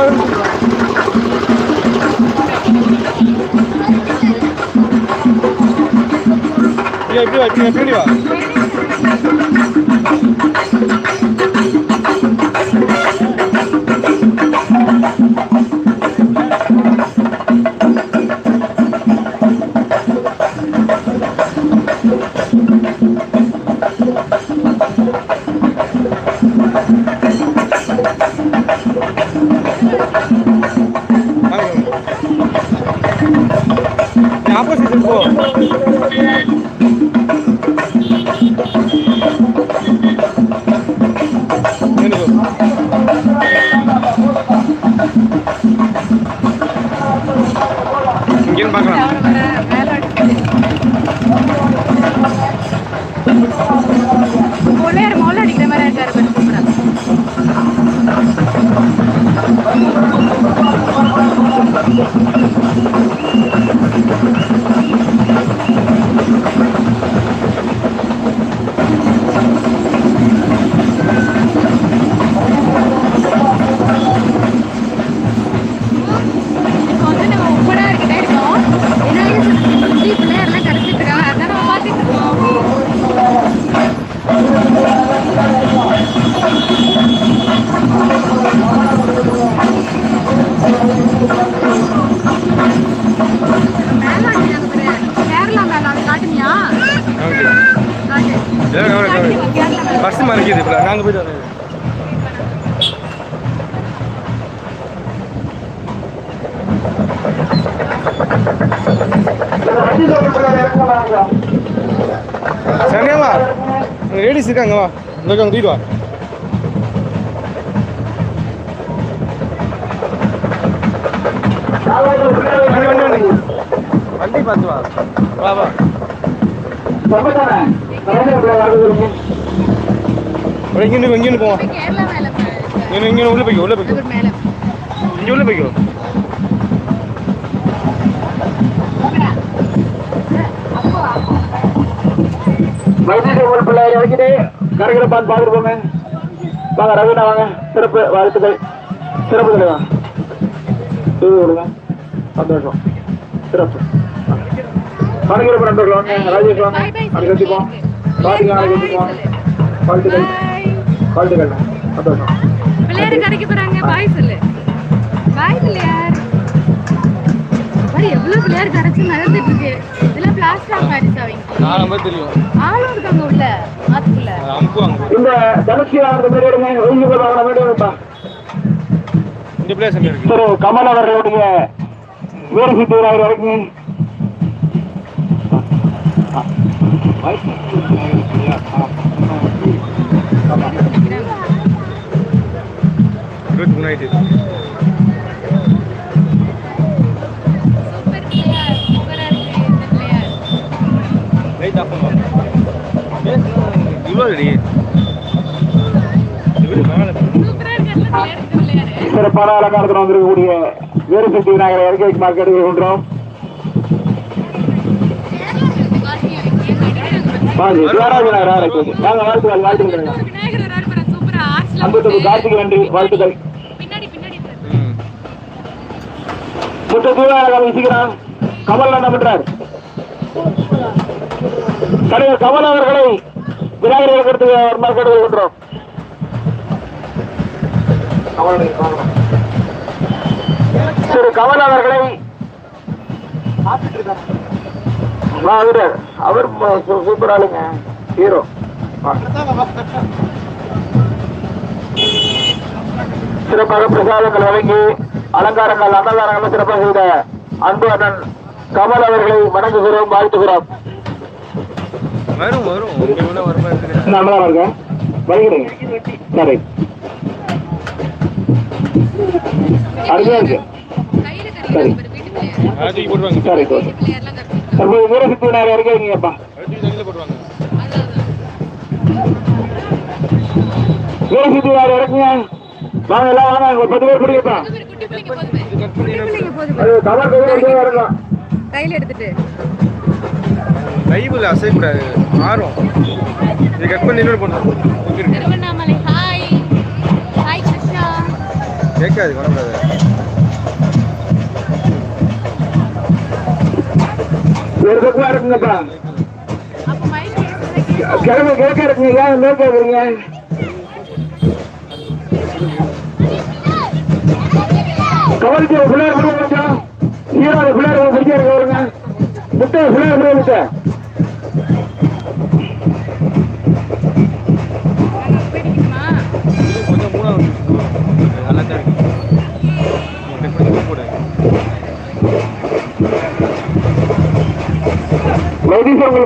கடைசி போதும். இங்க இப்படி வா பஸ் மறைக்குது இப்போ நாங்கள் போயிட்டு வரோம் சரியா லேடிஸ் இருக்காங்க வா இந்த அங்க தூக்கிட்டு வா வண்டி வண்டி பார்த்து வா வா வா இங்கே இங்கே போவோம். போய் கேரளா மேல பாரு. இங்கே இங்கே உள்ள போய்க்கோ உள்ள போய்க்கோ. இங்கே உள்ள போய்க்கோ. வைத்தீஸ்வரர் பிள்ளையார் இறக்கிட்டு கரைகளை பார்த்து பார்த்துட்டு போங்க. வாங்க ரவினா வாங்க. சிறப்பு வாழ்த்துக்கள். சிறப்பு தலைவா தூவி விடுங்க சந்தோஷம். சிறப்பு. வணக்கம் நண்பர்கள் வாங்க. ராஜேஷ் வாங்க. பாத்துங்க நாளைக்கு வச்சுப்போம் வாழ்த்துக்கள். வாழ்த்துக்கள். சந்தோஷம். பிள்ளையார் கடைக்கு போறாங்க. பாய் சொல்லு. பாய் பிள்ளையார். பாரு எவ்வளவு பிள்ளையார் கரைச்சு நடந்துட்டு இருக்கு இதெல்லாம் பிளாஸ்டர் ஆஃப் பாரிஸ் அவங்க. நாலு பேர் தெரியும். ஆளும் இருக்காங்க உள்ள ஆத்துக்குள்ள. இந்த தனுஷியானது மாதிரி எடுங்க ஒழுங்கு அவனை மாதிரி எடுப்பா இந்த பிளேஸ் இருக்கு. திரு கமல் அவர்களுடைய வீர சித்தூராக வரைக்கும். இருபத்தி சிறப்பான அலங்காரத்தில் வந்திருக்கக்கூடிய வீர சித்தி விநாயகரை இறக்கி வைங்க. வாங்க வாழ்த்துக்கள் வாழ்த்துக்கள். அன்புக்கு கார்த்திகை நன்றி வாழ்த்துக்கள். பின்னாடி பின்னாடி ம் முத்த தூவாக வீசுகிறான் கமல் என்ன பண்றார். தலைவர் கமல் அவர்களை விநாயகர் கொடுத்து வருமாறு கேட்டுக்கொள்கின்றோம் திரு கமல் அவர்களை அவரு அவர் சூப்பர் ஆளுங்க ஹீரோ. சிறப்பாக பிரசாதங்கள் வழங்கி அலங்காரங்கள் அன்னதாரங்கள் சிறப்பாக செய்த அன்பு அண்ணன் கமல் அவர்களை வணங்குகிறோம் வாழ்த்துகிறோம். வரும் வரும். இங்கே உள்ள வர மாதிரி இருக்குது நல்லா இருக்கேன். வருகிறேங்க சரி. அருமையா இருக்கு. சரி. பிள்ளையார்லாம் கறிக்கிறாங்க தற்போது வீரசக்தி விநாயகர் இருக்கீங்கப்பா. அதான் வீரசக்தி விநாயகர் இறக்குங்க வாங்க எல்லாம் வாங்க. ஒரு பத்து பேர் வரலாம் கையில எடுத்துட்டு. லைவில் அசைக்கூடாது மாறும் இது கட் பண்ணி இன்னொரு பண்ணுறோம் கேட்காது வரக்கூடாது இருக்குங்கப்பா கிழமை கேட்க இருக்குங்க. ஏன் லேட் ஆகுறீங்க கவனிச்சு பிள்ளையார் கூட கொஞ்சம் ஈரோட இருக்க வருங்க. முட்டை பிள்ளையார் கூட முட்டை நாங்க போயிடுமா இது கொஞ்சம் மூணா வந்து நல்லா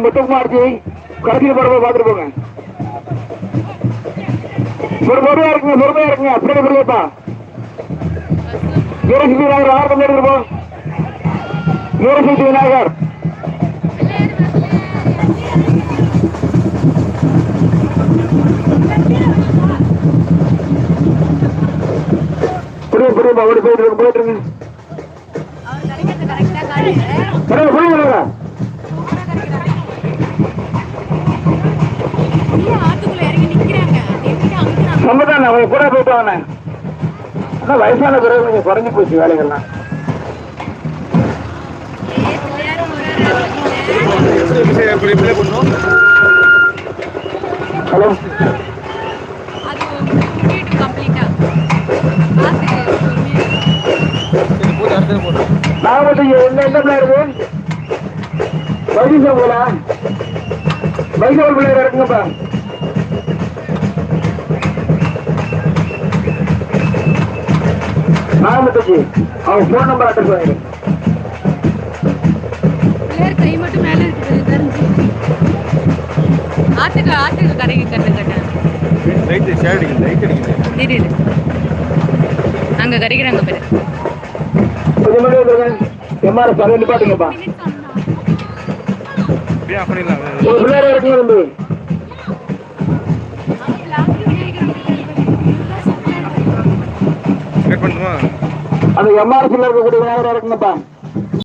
முத்தகுமார்ஜி கடைசியில் படத்தை பார்த்துட்டு போங்க. பொறுமையா இருக்குங்க பொறுமையா இருக்குங்க அப்படியே பொறுமையாப்பா. வீரசக்தி விநாயகர் ஆறு எடுத்துருப்போம் விநாயகர் ஓடி போயிட்டு இருக்கு போயிட்டு இருக்கு. அவர் அவங்க கூட போயிட்டு வாங்க ஆனா வயசான பிறகு கொஞ்சம் குறைஞ்சி போச்சு வேலைகள்லாம். ஹலோ. நாகப்பட்டினம் என்ன என்ன பிள்ளை இருக்கு? வைத்தீஸ்வரம் போல வைத்தவர் பிள்ளையர் இருக்குங்கப்பா? நாகப்பட்டிக்கு அவங்க ஃபோன் நம்பர் அட்ரஸ் பிள்ளையார் கை மட்டும் மேல இருக்குது தெரிஞ்சு. ஆத்துக்கு ஆத்துக்கு கரைக்கு கட்டு கட்ட. லைட்டு ஷேட் அடிக்குது லைட் அடிக்குது. திடீர் அங்க கரைக்கிறாங்க பேரு. கொஞ்சம் மட்டும் வந்துருங்க எம்ஆர்எஸ் அதை நிப்பாட்டுங்கப்பா ஒரு பிள்ளையர் இருக்குங்க தம்பி அந்த எம்ஆர்எஸ்ல இருக்கக்கூடிய விநாயகர் இருக்குங்கப்பா?